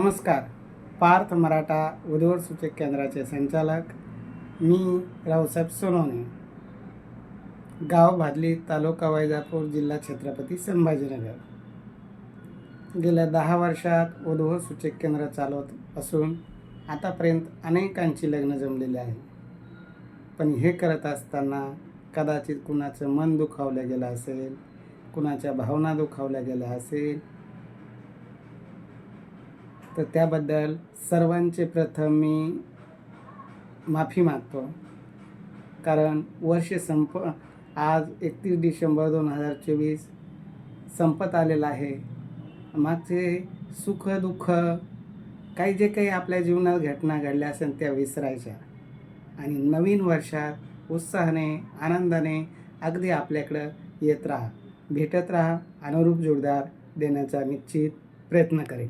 नमस्कार. पार्थ मराठा उद्योग सूचक केंद्राचे संचालक मी रावसाहेब सोनवणे. गाव भादली तालुका वैजापूर जिल्हा छत्रपती संभाजीनगर. गेल्या दहा वर्षात उद्भव सूचक केंद्र चालवत असून आतापर्यंत अनेकांची लग्न जमलेली आहे. पण हे करत असताना कदाचित कुणाचं मन दुखावलं गेलं असेल कुणाच्या भावना दुखावल्या गेल्या असेल तर त्याबद्दल सर्वांचे प्रथम मी माफी मागतो. कारण वर्ष संप आज एकतीस डिसेंबर दोन हजार चोवीस संपत आलेलं आहे. मागचे सुख दुःख काही जे काही आपल्या जीवनात घटना घडल्या असेल त्या विसरायच्या. आणि नवीन वर्षात उत्साहाने आनंदाने अगदी आपल्याकडं येत राहा. भेटत राहा. अनुरूप जोडदार देण्याचा निश्चित प्रयत्न करेन.